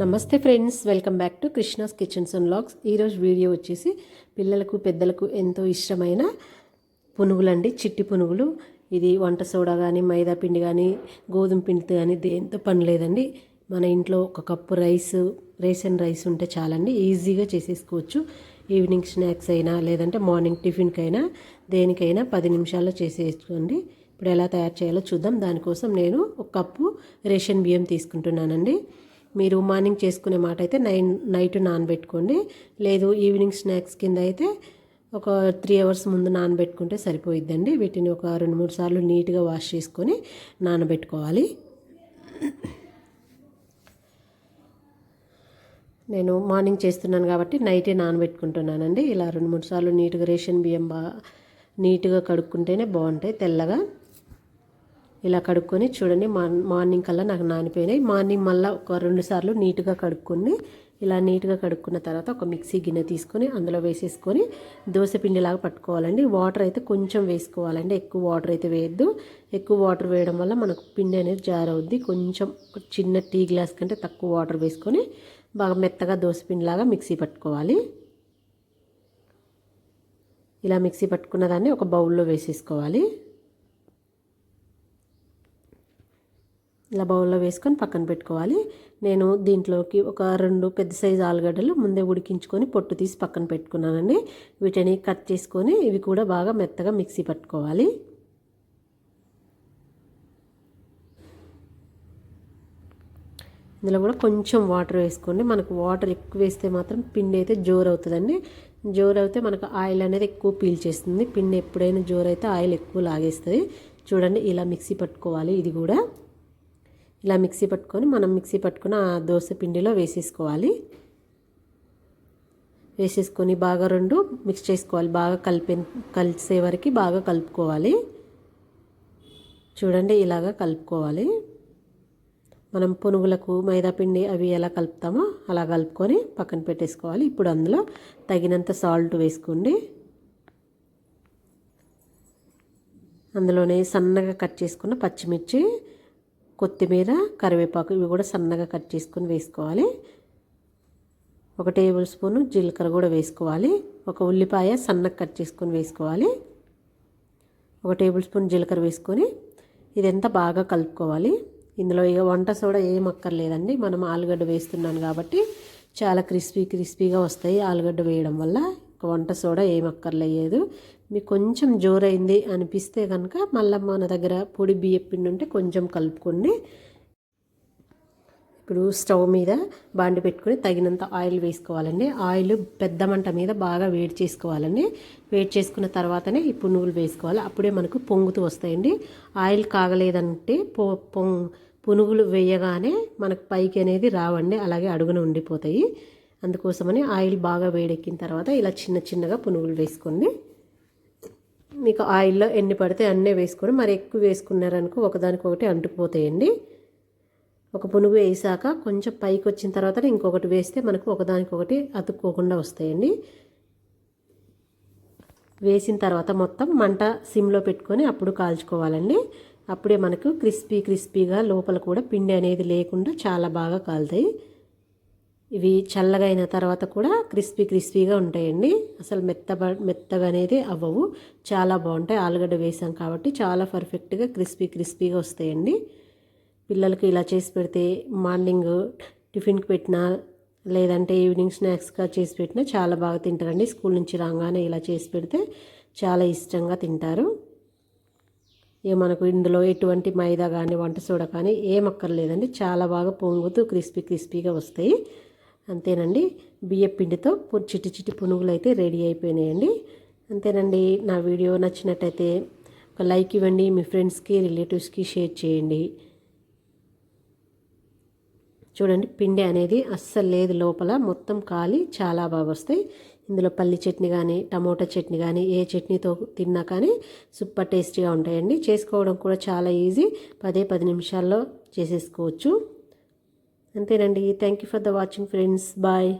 నమస్తే friends welcome back to Krishna's kitchens and logs ఈరోజు video వచ్చేసి పిల్లలకు పెద్దలకు ఎంతో ఇష్టమైన పునుగులండి. చిట్టి పునుగులు. ఇది వంట సోడా కానీ మైదా పిండి కానీ గోధుమ పిండితో కానీ దేంతో పని లేదండి. మన ఇంట్లో ఒక కప్పు రైస్ రేషన్ రైస్ ఉంటే చాలండి. ఈజీగా చేసేసుకోవచ్చు. ఈవినింగ్ స్నాక్స్ అయినా లేదంటే మార్నింగ్ టిఫిన్కైనా దేనికైనా పది నిమిషాల్లో చేసేసుకోండి. ఇప్పుడు ఎలా తయారు చేయాలో చూద్దాం. దానికోసం నేను ఒక కప్పు రేషన్ బియ్యం తీసుకుంటున్నానండి. మీరు మార్నింగ్ చేసుకునే మాట అయితే నైన్ నైట్ నానబెట్టుకోండి. లేదు ఈవినింగ్ స్నాక్స్ కింద అయితే ఒక త్రీ అవర్స్ ముందు నానబెట్టుకుంటే సరిపోయిద్దండి. వీటిని ఒక రెండు మూడు సార్లు నీట్గా వాష్ చేసుకొని నానబెట్టుకోవాలి. నేను మార్నింగ్ చేస్తున్నాను కాబట్టి నైటే నానబెట్టుకుంటున్నానండి. ఇలా రెండు మూడు సార్లు నీట్గా రేషన్ బియ్యం బాగా నీట్గా కడుక్కుంటేనే బాగుంటాయి తెల్లగా. ఇలా కడుక్కొని చూడండి మార్నింగ్ కల్లా నాకు నానిపోయినాయి. మార్నింగ్ మళ్ళీ ఒక రెండు సార్లు నీట్గా కడుక్కొని ఇలా నీట్గా కడుక్కున్న తర్వాత ఒక మిక్సీ గిన్నె తీసుకొని అందులో వేసేసుకొని దోశ పిండిలాగా పట్టుకోవాలండి. వాటర్ అయితే కొంచెం వేసుకోవాలండి. ఎక్కువ వాటర్ అయితే వేయద్దు. ఎక్కువ వాటర్ వేయడం వల్ల మనకు పిండి అనేది జారవుద్ది. కొంచెం చిన్న టీ గ్లాస్ కంటే తక్కువ వాటర్ వేసుకొని బాగా మెత్తగా దోశ పిండిలాగా మిక్సీ పట్టుకోవాలి. ఇలా మిక్సీ పట్టుకున్న దాన్ని ఒక బౌల్లో వేసేసుకోవాలి. ఇలా బౌల్లో వేసుకొని పక్కన పెట్టుకోవాలి. నేను దీంట్లోకి ఒక రెండు పెద్ద సైజు ఆలుగడ్డలు ముందే ఉడికించుకొని పొట్టు తీసి పక్కన పెట్టుకున్నానండి. వీటిని కట్ చేసుకొని ఇవి కూడా బాగా మెత్తగా మిక్సీ పట్టుకోవాలి. ఇందులో కూడా కొంచెం వాటర్ వేసుకోండి. మనకు వాటర్ ఎక్కువ వేస్తే మాత్రం పిండి అయితే జోరు అవుతుందండి జోరు అయితే మనకు ఆయిల్ అనేది ఎక్కువ పీల్చేస్తుంది పిండి ఎప్పుడైనా జోరు అయితే ఆయిల్ ఎక్కువ లాగేస్తుంది. చూడండి ఇలా మిక్సీ పట్టుకోవాలి ఇది కూడా. ఇలా మిక్సీ పట్టుకొని మనం మిక్సీ పట్టుకున్న ఆ దోశ పిండిలో వేసేసుకోవాలి. వేసేసుకొని బాగా రెండు మిక్స్ చేసుకోవాలి. బాగా కలిపే కలిసే వరకు బాగా కలుపుకోవాలి. చూడండి ఇలాగా కలుపుకోవాలి. మనం పునుగులకు మైదాపిండి అవి ఎలా కలుపుతామో అలా కలుపుకొని పక్కన పెట్టేసుకోవాలి. ఇప్పుడు అందులో తగినంత సాల్ట్ వేసుకోండి. అందులోనే సన్నగా కట్ చేసుకున్న పచ్చిమిర్చి కొత్తిమీర కరివేపాకు ఇవి కూడా సన్నగా కట్ చేసుకొని వేసుకోవాలి. ఒక టేబుల్ స్పూన్ జీలకర్ర కూడా వేసుకోవాలి. ఒక ఉల్లిపాయ సన్నగా కట్ చేసుకొని వేసుకోవాలి. ఒక టేబుల్ స్పూన్ జీలకర్ర వేసుకొని ఇదంతా బాగా కలుపుకోవాలి. ఇందులో ఇక వంట సోడా ఏం అక్కర్లేదండి. మనం ఆలుగడ్డ వేస్తున్నాను కాబట్టి చాలా క్రిస్పీ క్రిస్పీగా వస్తాయి ఆలుగడ్డ వేయడం వల్ల. వంట సోడా ఏం అక్కర్లేదు. మీకు కొంచెం జోరైంది అనిపిస్తే కనుక మళ్ళీ మన దగ్గర పొడి బియ్యం పిండి ఉంటే కొంచెం కలుపుకోండి. ఇప్పుడు స్టవ్ మీద బాండి పెట్టుకొని తగినంత ఆయిల్ వేసుకోవాలండి. ఆయిల్ పెద్ద మంట మీద బాగా వేడి చేసుకోవాలండి. వేడి చేసుకున్న తర్వాతనే ఈ పునుగులు వేసుకోవాలి. అప్పుడే మనకు పొంగుతూ వస్తాయండి. ఆయిల్ కాగలేదంటే పొ పునుగులు వేయగానే మనకు పైకి అనేది రావండి. అలాగే అడుగున ఉండిపోతాయి. అందుకోసమని ఆయిల్ బాగా వేడెక్కిన తర్వాత ఇలా చిన్న చిన్నగా పునుగులు వేసుకోండి మీకు ఆయిల్లో ఎన్ని పడితే అన్నీ వేసుకొని మరి ఎక్కువ వేసుకున్నారనుకో ఒకదానికొకటి అంటుకుపోతాయండి. ఒక పునుగు వేసాక కొంచెం పైకి వచ్చిన తర్వాత ఇంకొకటి వేస్తే మనకు ఒకదానికొకటి అతుక్కోకుండా వస్తాయండి. వేసిన తర్వాత మొత్తం మంట సిమ్లో పెట్టుకొని అప్పుడు కాల్చుకోవాలండి. అప్పుడే మనకు క్రిస్పీ క్రిస్పీగా లోపల కూడా పిండి అనేది లేకుండా చాలా బాగా కాలుతాయి. ఇవి చల్లగా అయిన తర్వాత కూడా క్రిస్పీ క్రిస్పీగా ఉంటాయండి. అసలు మెత్త మెత్తగా అనేది అవ్వవు. చాలా బాగుంటాయి. ఆలుగడ్డ వేసాం కాబట్టి చాలా పర్ఫెక్ట్గా క్రిస్పీ క్రిస్పీగా వస్తాయండి. పిల్లలకి ఇలా చేసి పెడితే మార్నింగ్ టిఫిన్కి పెట్టినా లేదంటే ఈవినింగ్ స్నాక్స్గా చేసి పెట్టినా చాలా బాగా తింటారండి. స్కూల్ నుంచి రాగానే ఇలా చేసి పెడితే చాలా ఇష్టంగా తింటారు. ఇక మనకు ఇందులో ఎటువంటి మైదా కానీ వంట సోడా కానీ ఏమక్కర్లేదండి చాలా బాగా పొంగుతూ క్రిస్పీ క్రిస్పీగా వస్తాయి. అంతేనండి. బియ్య పిండితో చిట్టి చిట్టి పునుగులు అయితే రెడీ అయిపోయినాయండి. అంతేనండి. నా వీడియో నచ్చినట్టయితే ఒక లైక్ ఇవ్వండి. మీ ఫ్రెండ్స్కి రిలేటివ్స్కి షేర్ చేయండి. చూడండి పిండి అనేది అస్సలు లేదు లోపల. మొత్తం కాలి చాలా బాగా వస్తాయి. ఇందులో పల్లి చట్నీ కానీ టమోటా చట్నీ కానీ ఏ చట్నీతో తిన్నా కానీ సూపర్ టేస్టీగా ఉంటాయండి. చేసుకోవడం కూడా చాలా ఈజీ. పదే పది నిమిషాల్లో చేసేసుకోవచ్చు. అంతేనండి. Thank you for the watching friends bye